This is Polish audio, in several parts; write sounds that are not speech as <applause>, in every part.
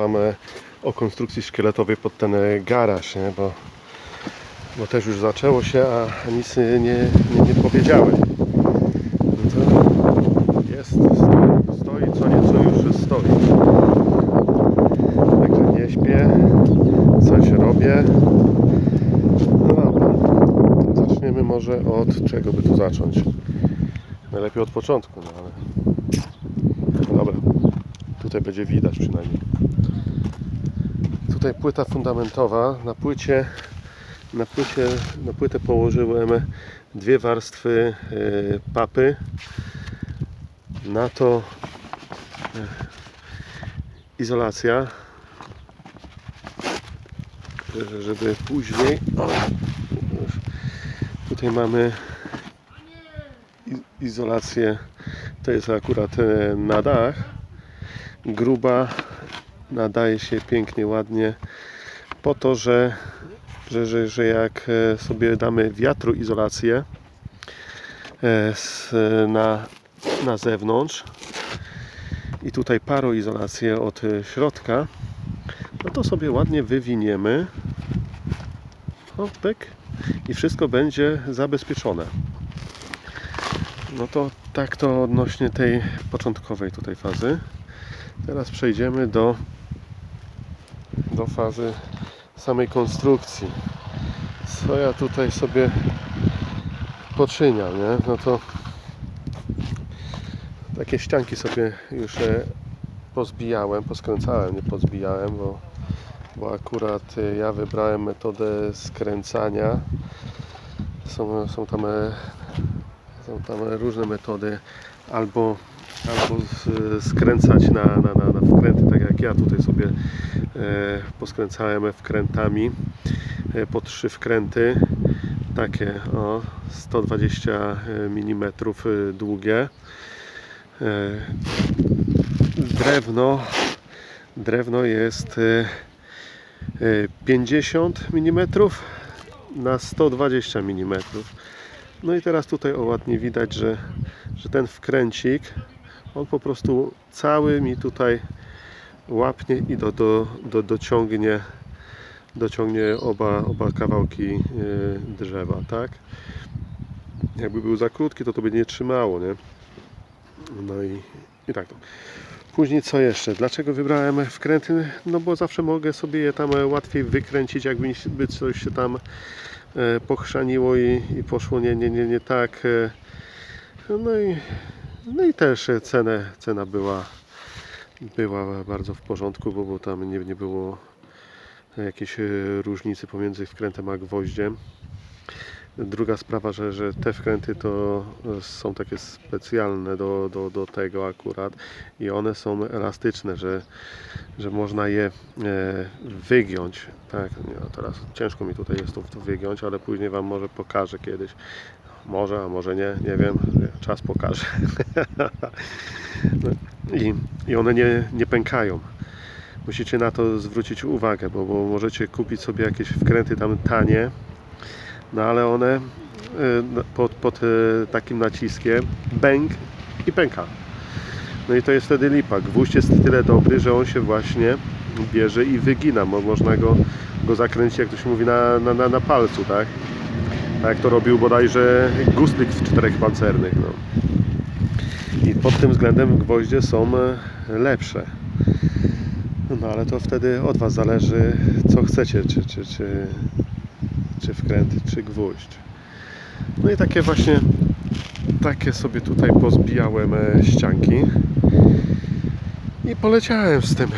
Mamy o konstrukcji szkieletowej pod ten garaż, nie? Bo, bo też już zaczęło się, a nic nie, nie, nie, powiedziałem. No to jest, stoi, co nieco już stoi. Także nie śpię, coś robię. No dobra, zaczniemy może od czego by tu zacząć. Najlepiej od początku, no ale... Dobra, tutaj będzie widać przynajmniej tutaj płyta fundamentowa. Na płycie, na płycie, na płytę położyłem dwie warstwy e, papy. Na to e, izolacja, żeby później. Tutaj mamy izolację. To jest akurat e, na dach. Gruba nadaje się pięknie, ładnie po to, że, że, że, że jak e, sobie damy wiatroizolację e, z, na, na zewnątrz i tutaj paroizolację od e, środka, no to sobie ładnie wywiniemy o, pyk, i wszystko będzie zabezpieczone. No to tak to odnośnie tej początkowej tutaj fazy. Teraz przejdziemy do do fazy samej konstrukcji. Co ja tutaj sobie poczyniam, nie? No to takie ścianki sobie już e, pozbijałem, poskręcałem, nie pozbijałem, bo, bo akurat e, ja wybrałem metodę skręcania. Są, są tam e, są tam różne metody albo albo skręcać na, na, na, na wkręty, tak jak ja tutaj sobie e, poskręcałem wkrętami e, po trzy wkręty takie o 120 mm długie. E, drewno drewno jest e, e, 50 mm na 120 mm no i teraz tutaj o ładnie widać, że, że ten wkręcik on po prostu cały mi tutaj łapnie i do, do, do, dociągnie dociągnie oba, oba kawałki e, drzewa, tak? Jakby był za krótki, to to by nie trzymało, nie? No i, i tak to. Później co jeszcze? Dlaczego wybrałem wkręty? No bo zawsze mogę sobie je tam łatwiej wykręcić, jakby by coś się tam e, pochrzaniło i, i poszło nie, nie, nie, nie tak. e. No i, no i też e, cenę, cena była, była bardzo w porządku, bo, bo tam nie, nie było jakiejś e, różnicy pomiędzy wkrętem a gwoździem. Druga sprawa, że, że te wkręty to e, są takie specjalne do, do, do tego akurat i one są elastyczne, że, że można je e, wygiąć. Tak, no teraz ciężko mi tutaj jest to wygiąć, ale później Wam może pokażę kiedyś. Może, a może nie, nie wiem, czas pokaże. <laughs> I, I one nie, nie pękają. Musicie na to zwrócić uwagę, bo, bo możecie kupić sobie jakieś wkręty tam tanie, no ale one e, no, pod, pod e, takim naciskiem bęk i pęka. No i to jest wtedy lipa. Gwóźdź jest tyle dobry, że on się właśnie bierze i wygina, bo można go, go zakręcić, jak to się mówi, na, na, na palcu, tak? Tak jak to robił bodajże Gustlik w czterech pancernych. No. I pod tym względem gwoździe są e, lepsze. No ale to wtedy od Was zależy, co chcecie, czy, czy, czy, czy wkręt, czy gwóźdź. No i takie właśnie, takie sobie tutaj pozbijałem e, ścianki i poleciałem z tym.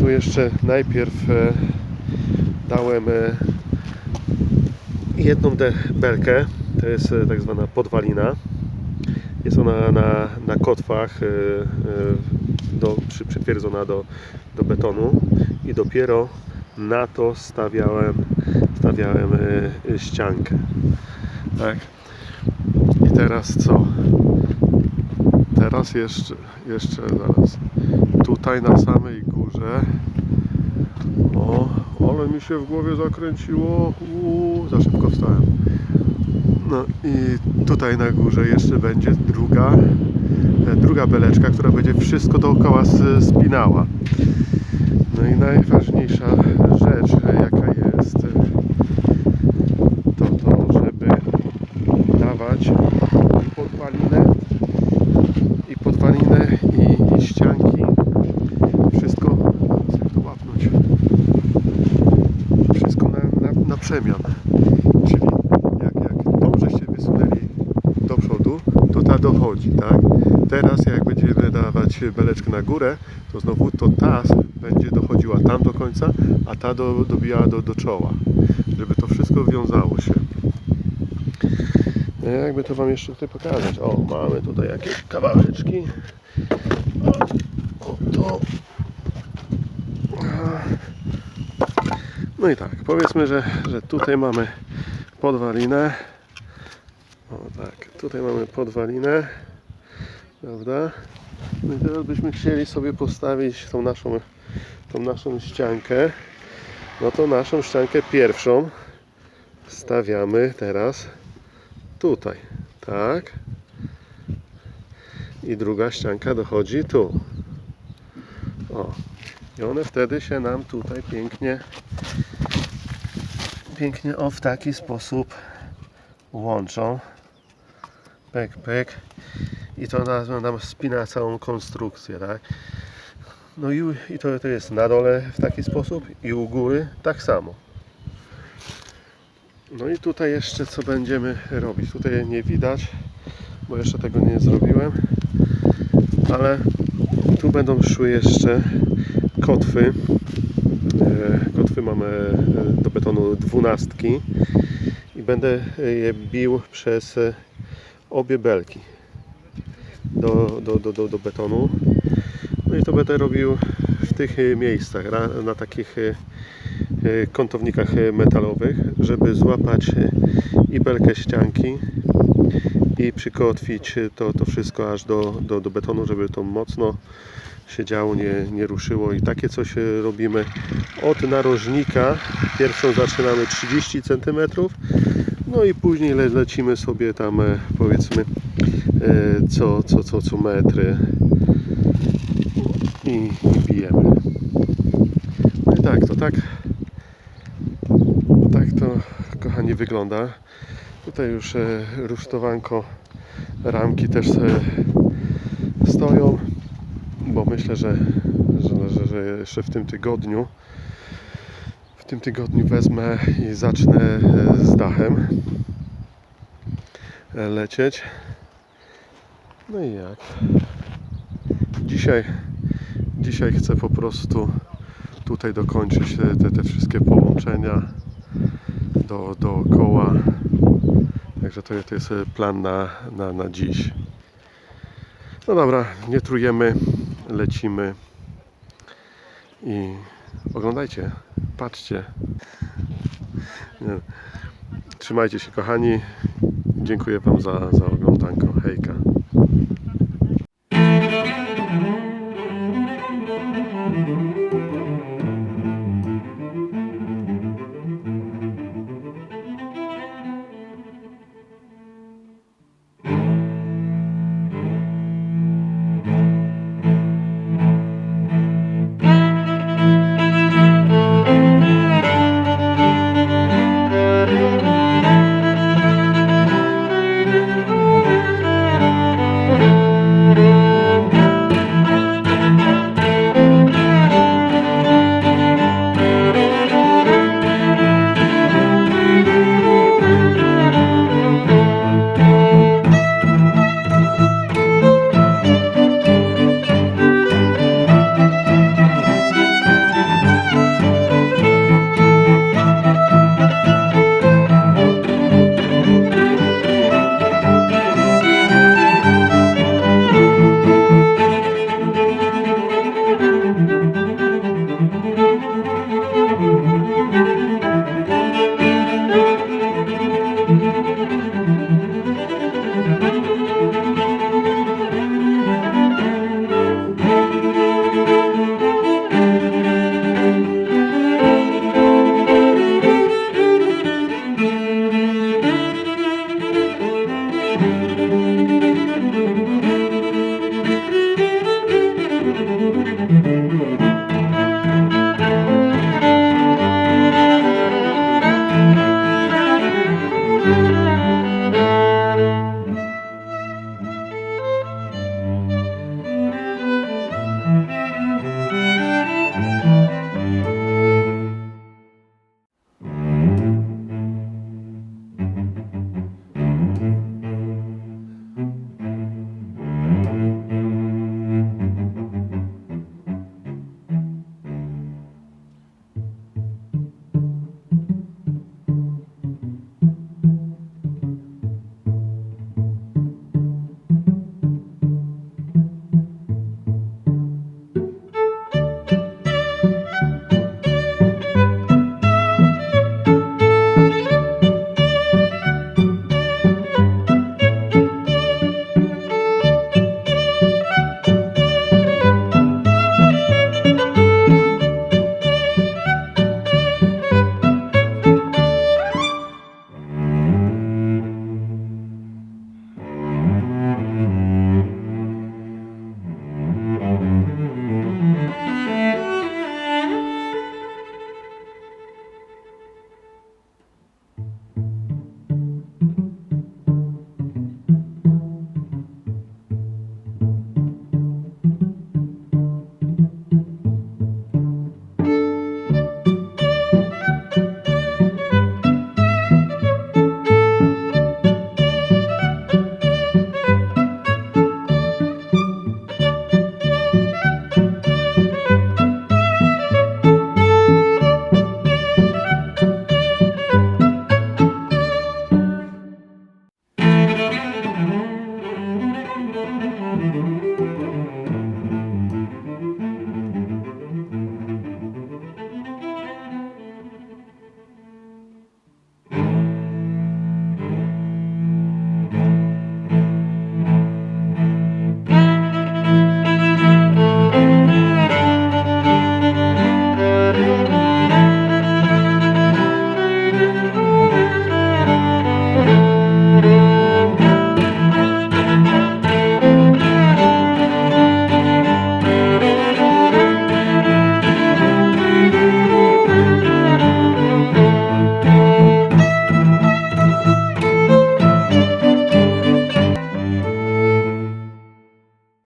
Tu jeszcze najpierw e, dałem jedną belkę, to jest e, tak zwana podwalina. Jest ona na, na kotwach e, e, do, przy, przytwierdzona do, do betonu i dopiero na to stawiałem, stawiałem ściankę. Tak. I teraz co? Teraz jeszcze, jeszcze zaraz. Tutaj na samej górze. Mi się w głowie zakręciło. Uuu, za szybko wstałem. No i tutaj na górze jeszcze będzie druga, e, druga beleczka, która będzie wszystko dookoła spinała. No i najważniejsza rzecz, e, jaka jest, e, to to, żeby dawać i podwalinę, i podwalinę, i, i ścianki. Wszystko, jak to łapnąć, wszystko na, na, na przemian. Czyli jak, jak dobrze się wysunęli do przodu, to ta dochodzi, tak? Teraz jak dawać beleczkę na górę, to znowu to ta będzie dochodziła tam do końca, a ta do, dobijała do, do czoła, żeby to wszystko wiązało się. No, Jakby to Wam jeszcze tutaj pokazać. O, mamy tutaj jakieś kawałeczki. O, to. No i tak, powiedzmy, że, że tutaj mamy podwalinę. O tak, tutaj mamy podwalinę. Prawda? No i teraz byśmy chcieli sobie postawić tą naszą, tą naszą ściankę. No to naszą ściankę pierwszą stawiamy teraz tutaj. Tak. I druga ścianka dochodzi tu. O. I one wtedy się nam tutaj pięknie pięknie o w taki sposób łączą. Pyk, pyk. I to nam, nam spina całą konstrukcję, tak? No i, i to, to jest na dole w taki sposób i u góry tak samo. No i tutaj jeszcze co będziemy robić? Tutaj nie widać, bo jeszcze tego nie zrobiłem, ale tu będą szły jeszcze kotwy. E, Kotwy mamy e, do betonu dwunastki i będę je bił przez obie belki do, do, do, do, do betonu. No i to będę robił w tych e, miejscach, na, takich e, e, kątownikach metalowych, żeby złapać i belkę ścianki i przykotwić to, to wszystko aż do, do, do betonu, żeby to mocno się działo, nie, nie ruszyło i takie coś robimy od narożnika. Pierwszą zaczynamy 30 cm, no i później le, lecimy sobie tam e, powiedzmy e, co, co, co, co metry i, i bijemy. No i tak, to tak tak to kochani wygląda. Tutaj już e, rusztowanko ramki też stoją, bo myślę, że, że, że, jeszcze w tym tygodniu tym tygodniu wezmę i zacznę e, z dachem e, lecieć. No i jak? Dzisiaj, dzisiaj chcę po prostu tutaj dokończyć te, te, te wszystkie połączenia do, dookoła. Także to, to jest e, plan na, na, na dziś. No dobra, nie trujemy, lecimy i oglądajcie, patrzcie. Trzymajcie się kochani. Dziękuję Wam za, za oglądanko. Hejka.